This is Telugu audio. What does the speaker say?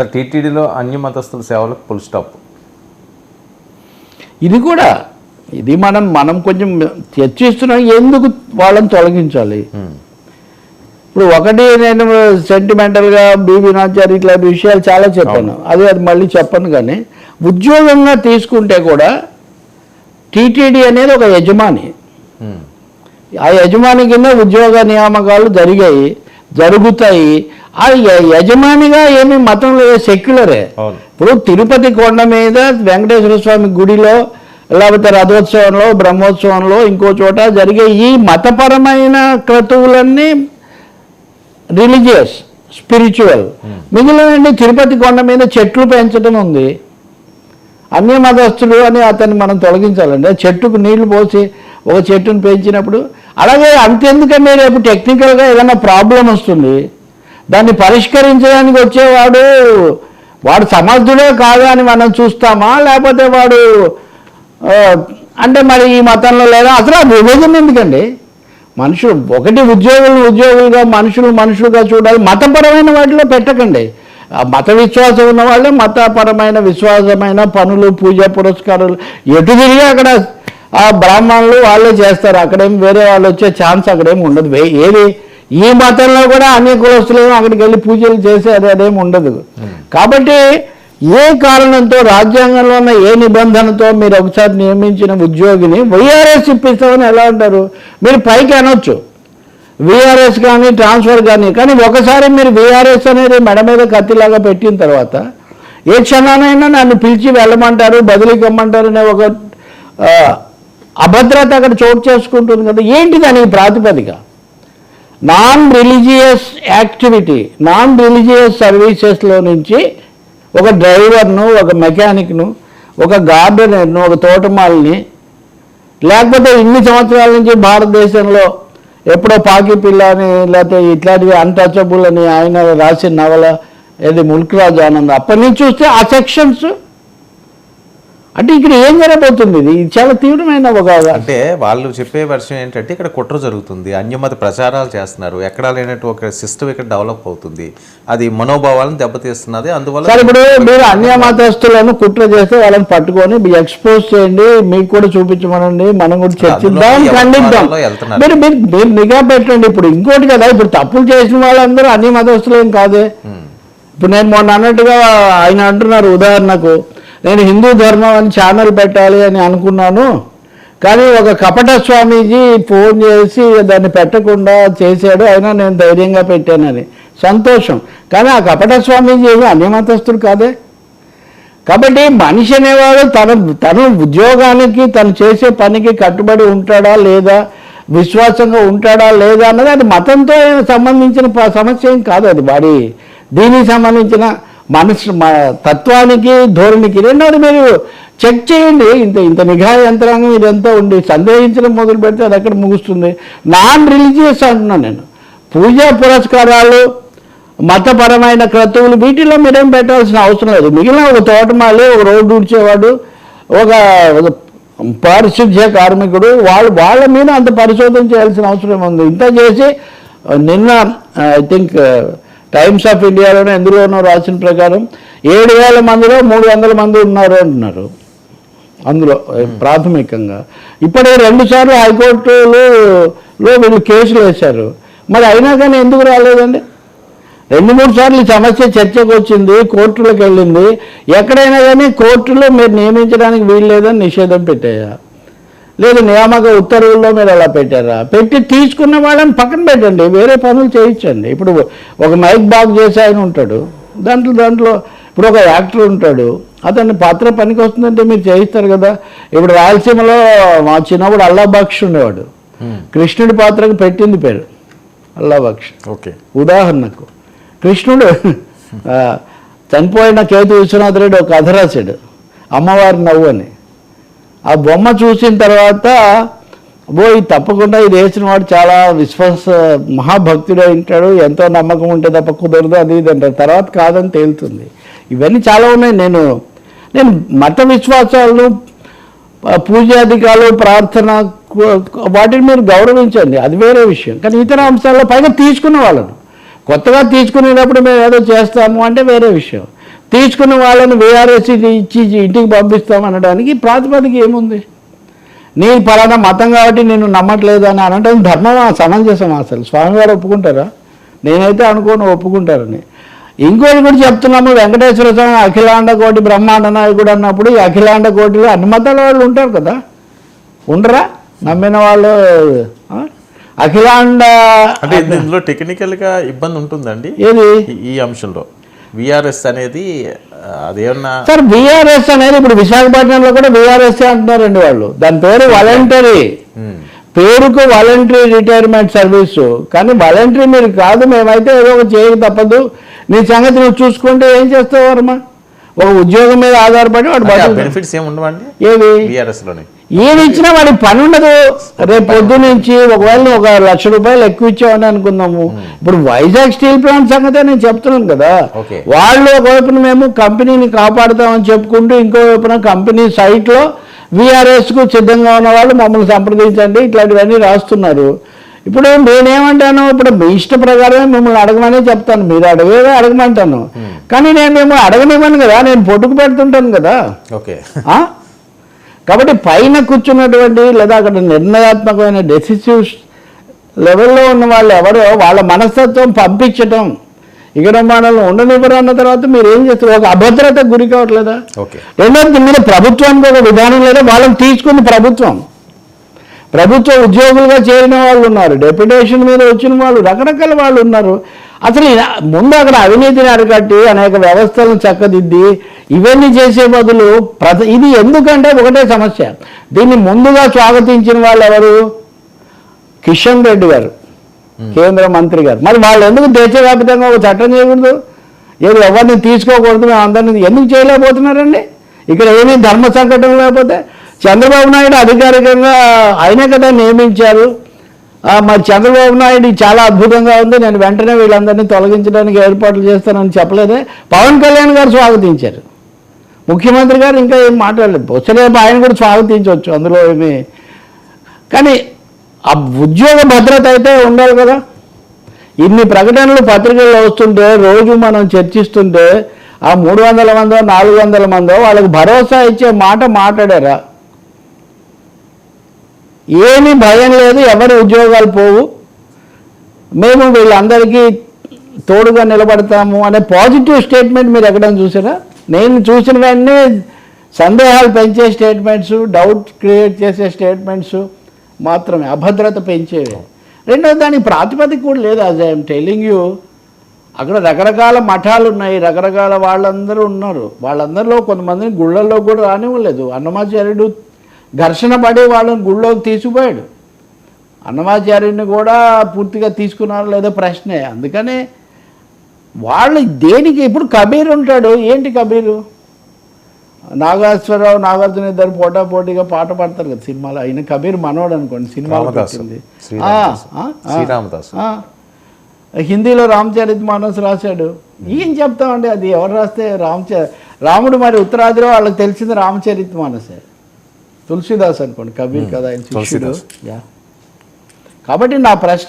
సార్ టీటీడీలో అన్య మతస్థుల సేవలకు ఫుల్ స్టాప్ ఇది కూడా ఇది మనం మనం కొంచెం చర్చిస్తున్నాం ఎందుకు వాళ్ళని తొలగించాలి? ఇప్పుడు ఒకటి నేను సెంటిమెంటల్గా బీబీ నాచారి ఇట్లాంటి విషయాలు చాలా చెప్పాను. అదే అది మళ్ళీ చెప్పను కానీ ఉద్యోగంగా తీసుకుంటే కూడా టీటీడీ అనేది ఒక యజమాని. ఆ యజమాని కింద ఉద్యోగ నియామకాలు జరిగాయి జరుగుతాయి. ఆ యజమానిగా ఏమి మతం లేదు సెక్యులరే ఇప్పుడు తిరుపతి కొండ మీద వెంకటేశ్వర స్వామి గుడిలో లేకపోతే రథోత్సవంలో బ్రహ్మోత్సవంలో ఇంకో చోట జరిగే ఈ మతపరమైన క్రతువులన్నీ రిలీజియస్ స్పిరిచువల్. మిగిలిన తిరుపతి కొండ మీద చెట్లు పెంచడం ఉంది. అన్య మతస్థుడు అని అతన్ని మనం తొలగించాలండి. చెట్టుకు నీళ్ళు పోసి ఒక చెట్టును పెంచినప్పుడు అలాగే అంతెందుకంటే రేపు టెక్నికల్గా ఏదైనా ప్రాబ్లం వస్తుంది. దాన్ని పరిష్కరించడానికి వచ్చేవాడు వాడు సమర్థుడే కాదు అని మనం చూస్తామా? లేకపోతే వాడు అంటే మరి ఈ మతంలో లేదా? అసలు ఆ విభజన ఎందుకండి? మనుషులు ఒకటి ఉద్యోగులు ఉద్యోగులుగా మనుషులు మనుషులుగా చూడాలి. మతపరమైన వాటిలో పెట్టకండి. మత విశ్వాసం ఉన్న వాళ్ళే మతపరమైన విశ్వాసమైన పనులు పూజ పురస్కారాలు ఎటు తిరిగి అక్కడ ఆ బ్రాహ్మణులు వాళ్ళే చేస్తారు. అక్కడేం వేరే వాళ్ళు వచ్చే ఛాన్స్ అక్కడేం ఉండదు. వే- ఏది ఈ మతంలో కూడా అన్ని కులస్తులను అక్కడికి వెళ్ళి పూజలు చేసే అది అదేమి ఉండదు. కాబట్టి ఏ కారణంతో రాజ్యాంగంలో ఉన్న ఏ నిబంధనతో మీరు ఒకసారి నియమించిన ఉద్యోగిని వైఆర్ఎస్ ఇప్పిస్తామని ఎలా అంటారు? మీరు పైకి అనొచ్చు. విఆర్ఎస్ కానీ ట్రాన్స్ఫర్ కానీ కానీ ఒకసారి మీరు విఆర్ఎస్ అనేది మెడ మీద కత్తిలాగా పెట్టిన తర్వాత ఏ క్షణానైనా నన్ను పిలిచి వెళ్ళమంటారు బదిలీకి ఇమ్మంటారు అనే ఒక అభద్రత అక్కడ చోటు చేసుకుంటుంది కదా. ఏంటి దానికి ప్రాతిపదిక? Non religious activity non religious సర్వీసెస్లో నుంచి ఒక డ్రైవర్ను ఒక మెకానిక్ను ఒక గార్డెనర్ను ఒక తోటమాలిని లేకపోతే ఇన్ని సంవత్సరాల నుంచి భారతదేశంలో ఎప్పుడో పాకి పిల్ల అని లేకపోతే ఇట్లాంటివి అన్టచబుల్ అని ఆయన రాసిన నవల ఏది ముల్క్రాజ్ ఆనంద్ అప్పటి నుంచి చూస్తే ఆ సెక్షన్స్ అంటే ఇక్కడ ఏం జరగబోతుంది? ఇది చాలా తీవ్రమైన ఒక అంటే వాళ్ళు చెప్పే వర్షం ఏంటంటే ఇక్కడ కుట్ర జరుగుతుంది అన్యమత ప్రచారాలు చేస్తున్నారు ఎక్కడా లేనట్టు ఒక సిస్టమ్ ఇక్కడ డెవలప్ అవుతుంది అది మనోభావాలను దెబ్బతీస్తున్నది అందువల్ల సరే ఇప్పుడు మీరు అన్య మతస్థులను కుట్ర చేస్తే వాళ్ళని పట్టుకొని ఎక్స్పోజ్ చేయండి మీకు కూడా చూపించమనండి మనం కూడా చర్చిద్దాం ఖండిద్దాం. మీరు మీరు నిఘా పెట్టండి. ఇప్పుడు ఇంకోటి కదా ఇప్పుడు తప్పులు చేసిన వాళ్ళందరూ అన్య మతస్థులు ఏం కాదే ఇప్పుడు నేను మొన్న అన్నట్టుగా ఆయన అంటున్నారు ఉదాహరణకు నేను హిందూ ధర్మం అని ఛానల్ పెట్టాలి అని అనుకున్నాను. కానీ ఒక కపట స్వామీజీ ఫోన్ చేసి దాన్ని పెట్టకుండా చేశాడు. అయినా నేను ధైర్యంగా పెట్టానని సంతోషం. కానీ ఆ కపట స్వామీజీ ఏమి అన్యమతస్తుడు కాదే. కాబట్టి మనిషి అనేవాడు తన తన ఉద్యోగానికి తను చేసే పనికి కట్టుబడి ఉంటాడా లేదా? విశ్వాసంగా ఉంటాడా లేదా? అన్నది అది మతంతో సంబంధించిన సమస్య ఏం కాదు అది. వాడి దీనికి సంబంధించిన మనసు మా తత్వానికి ధోరణికి రెండోది మీరు చెక్ చేయండి. ఇంత ఇంత నిఘా యంత్రాంగం ఇదంతా ఉండి సందేహించడం మొదలు పెడితే అది ఎక్కడ ముగుస్తుంది? నాన్ రిలీజియస్ అంటున్నాను నేను. పూజా పురస్కారాలు మతపరమైన క్రతువులు వీటిలో మీరేం పెట్టాల్సిన అవసరం లేదు. మిగిలిన ఒక తోటమాలి ఒక రోడ్డు ఉడిచేవాడు ఒక పారిశుద్ధ్య కార్మికుడు వాళ్ళు వాళ్ళ మీద అంత పరిశోధన చేయాల్సిన అవసరం ఉంది ఇంత చేసి నిన్న ఐ థింక్ టైమ్స్ ఆఫ్ ఇండియాలోనే ఎందులోనో రాసిన ప్రకారం? ఏడు వేల మందిలో మూడు వందల మంది ఉన్నారు అంటున్నారు. అందులో ప్రాథమికంగా. ఇప్పటికే రెండు సార్లు హైకోర్టులో వీళ్ళు కేసులు వేశారు. మరి అయినా కానీ ఎందుకు రాలేదండి? రెండు మూడు సార్లు సమస్య చర్చకు వచ్చింది కోర్టులకు వెళ్ళింది. ఎక్కడైనా కానీ కోర్టులో మీరు నియమించడానికి వీలు లేదని నిషేధం పెట్టాయా? లేదు నియామక ఉత్తర్వుల్లో మీరు అలా పెట్టారా? పెట్టి తీసుకున్న వాళ్ళని పక్కన పెట్టండి వేరే పనులు చేయించండి. ఇప్పుడు ఒక మైక్ బాగ్ చేసే ఆయన ఉంటాడు దాంట్లో దాంట్లో ఇప్పుడు ఒక యాక్టర్ ఉంటాడు అతన్ని పాత్ర పనికి వస్తుందంటే మీరు చేయిస్తారు కదా. ఇప్పుడు రాయలసీమలో మా చిన్నప్పుడు అల్లా బక్ష్ ఉండేవాడు. కృష్ణుడి పాత్రకు పెట్టింది పేరు అల్లా బక్ష్. ఓకే. ఉదాహరణకు కృష్ణుడు చనిపోయిన కేతు విశ్వనాథ రెడ్డి ఒక కథ రాశాడు అమ్మవారి నవ్వు అని. ఆ బొమ్మ చూసిన తర్వాత అబ్బో ఇది తప్పకుండా ఇది వేసిన వాడు చాలా విశ్వాస మహాభక్తుడు ఉంటాడు. ఎంతో నమ్మకం ఉంటే తప్ప కుదరదు. అది ఇది అంటారు. తర్వాత కాదని తేలుతుంది. ఇవన్నీ చాలా ఉన్నాయి. నేను నేను మత విశ్వాసాలను పూజాధికాలు ప్రార్థన వాటిని మీరు గౌరవించండి. అది వేరే విషయం. కానీ ఇతర అంశాల్లో పైగా తీసుకున్న వాళ్ళను. కొత్తగా తీసుకునేటప్పుడు మేము ఏదో చేస్తాము అంటే వేరే విషయం. తీసుకున్న వాళ్ళని వీఆర్ఎస్ ఇచ్చి ఇంటికి పంపిస్తాం అనడానికి ప్రాతిపదిక ఏముంది? నీ పలానా మతం కాబట్టి నేను నమ్మట్లేదు అని అనడం ధర్మమా సమంజసం అసలు. స్వామివారు ఒప్పుకుంటారా? నేనైతే అనుకోను ఒప్పుకుంటారని. ఇంకోటి కూడా చెప్తున్నాము వెంకటేశ్వర స్వామి అఖిలాండ కోటి బ్రహ్మాండ నాయకుడు అన్నప్పుడు ఈ అఖిలాండ కోటిలో అన్ని మతాల వాళ్ళు ఉంటారు కదా? ఉండరా? నమ్మిన వాళ్ళు? అఖిలాండ అంటే ఇది- ఇందులో టెక్నికల్గా ఇబ్బంది ఉంటుందండి. ఏది? ఈ అంశంలో. విఆర్ఎస్ అనేది అదేమన్నా సార్ బీఆర్ఎస్ అనేది ఇప్పుడు విశాఖపట్నంలో కూడా బీఆర్ఎస్ అంటున్నారండి వాళ్ళు. దాని పేరు వాలంటరీ ఉమ్, పేరుకు వాలంటరీ రిటైర్మెంట్ సర్వీసు కానీ వాలంటరీ మీరు కాదు మేమైతే ఏదో ఒక చేయక తప్పదు. నీ సంగతి నువ్వు చూసుకుంటే ఏం చేస్తావు వర్మ? ఒక ఉద్యోగం మీద ఆధారపడి వాడు. బెనిఫిట్స్ ఏమి ఉండవండి? ఏది విఆర్ఎస్లోనే. ఏది ఇచ్చినా వాడికి పని ఉండదు రేపు పొద్దు నుంచి ఒకవేళ ఒక లక్ష రూపాయలు ఎక్కువ ఇచ్చావని అనుకుందాము. ఇప్పుడు వైజాగ్ స్టీల్ ప్లాంట్ సంగతే నేను చెప్తున్నాను కదా. వాళ్ళు ఒకవైపున మేము కంపెనీని కాపాడుతామని చెప్పుకుంటూ ఇంకో వైపున కంపెనీ సైట్లో కు సిద్ధంగా ఉన్న వాళ్ళు మమ్మల్ని సంప్రదించండి. ఇట్లాంటివన్నీ రాస్తున్నారు. ఇప్పుడు నేనేమంటాను? ఇప్పుడు మీ ఇష్ట ప్రకారమే మిమ్మల్ని అడగమనే చెప్తాను. మీరు అడిగేదే అడగమంటాను. కానీ నేను మిమ్మల్ని అడగనివ్వను కదా. నేను పొట్టుకు పెడుతుంటాను కదా. ఓకే? కాబట్టి పైన కూర్చున్నటువంటి లేదా అక్కడ నిర్ణయాత్మకమైన డెసిసివ్ లెవెల్లో ఉన్న వాళ్ళు ఎవరో వాళ్ళ మనస్తత్వం పంపించటం ఇక్కడ మనల్ని ఉండనివ్వరు అన్న తర్వాత మీరు ఏం చేస్తారు? ఒక అభద్రత గురి కావట్లేదా? రెండోది దీని మీద ప్రభుత్వానికి ఒక విధానం లేదా వాళ్ళని తీసుకుంది ప్రభుత్వం. ప్రభుత్వ ఉద్యోగులుగా చేరిన వాళ్ళు ఉన్నారు డెప్యుటేషన్ మీద వచ్చిన వాళ్ళు రకరకాల వాళ్ళు ఉన్నారు. అసలు ముందు అక్కడ అవినీతిని అరికట్టి అనేక వ్యవస్థలను చక్కదిద్ది ఇవన్నీ చేసే బదులు ప్రత ఇది ఎందుకంటే ఒకటే సమస్య. దీన్ని ముందుగా స్వాగతించిన వాళ్ళు ఎవరు కిషన్ రెడ్డి గారు కేంద్ర మంత్రి గారు. మరి వాళ్ళు ఎందుకు దేశవ్యాప్తంగా ఒక చట్టం చేయకూడదు? ఏది ఎవరిని తీసుకోకూడదు మేము అందరిని ఎందుకు చేయలేకపోతున్నారండి? ఇక్కడ ఏమీ ధర్మ సంకటం లేకపోతే చంద్రబాబు నాయుడు అధికారికంగా ఆయనే కదా నియమించారు. మరి చంద్రబాబు నాయుడు చాలా అద్భుతంగా ఉంది. నేను వెంటనే వీళ్ళందరినీ తొలగించడానికి ఏర్పాట్లు చేస్తానని చెప్పలేదే. పవన్ కళ్యాణ్ గారు స్వాగతించారు. ముఖ్యమంత్రి గారు ఇంకా ఏం మాట్లాడలేదు. బొచ్చలేపు ఆయన కూడా స్వాగతించవచ్చు అందులో ఏమి. కానీ ఆ ఉద్యోగ భద్రత అయితే ఉండాలి కదా. ఇన్ని ప్రకటనలు పత్రికల్లో వస్తుంటే రోజు మనం చర్చిస్తుంటే ఆ మూడు వందల మందో నాలుగు వందల మందో వాళ్ళకి భరోసా ఇచ్చే మాట మాట్లాడారా? ఏమీ భయం లేదు ఎవరి ఉద్యోగాలు పోవు. మేము వీళ్ళందరికీ తోడుగా నిలబడతాము అనే పాజిటివ్ స్టేట్మెంట్ మీరు ఎక్కడైనా చూసారా? నేను చూసిన వెంటనే సందేహాలు పెంచే స్టేట్మెంట్స్ డౌట్ క్రియేట్ చేసే స్టేట్మెంట్స్ మాత్రమే అభద్రత పెంచేవి. రెండోది దానికి ప్రాతిపదిక కూడా లేదు అజ్ ఐఎమ్ టెలింగ్ యూ అక్కడ రకరకాల మఠాలు ఉన్నాయి రకరకాల వాళ్ళందరూ ఉన్నారు. వాళ్ళందరిలో కొంతమందిని గుళ్ళల్లో కూడా రానివ్వలేదు. అన్నమాచార్యుడు ఘర్షణ పడి వాళ్ళని గుళ్ళోకి తీసుకుపోయాడు. అన్నమాచార్యుడిని కూడా పూర్తిగా తీసుకున్నారు లేదో ప్రశ్నే. అందుకనే వాళ్ళు దేనికి ఇప్పుడు కబీర్ ఉంటాడు. ఏంటి కబీరు? నాగేశ్వరరావు నాగార్జున ఇద్దరు పోటా పోటీగా పాట పాడతారు కదా సినిమాలో. ఆయన కబీర్ మనోడు అనుకోండి సినిమాలో రామదాసు. పెట్టింది. హిందీలో రామచరిత్ మానస్ రాశాడు. ఏం చెప్తామండి అది? ఎవరు రాస్తే రామచ రాముడు మరి ఉత్తరాదిలో వాళ్ళకి తెలిసింది రామచరిత్ మానసే. తులసిదాస్ అనుకోండి కబీర్ కదా ఆయన శిష్యుడు. యా కాబట్టి నా ప్రశ్న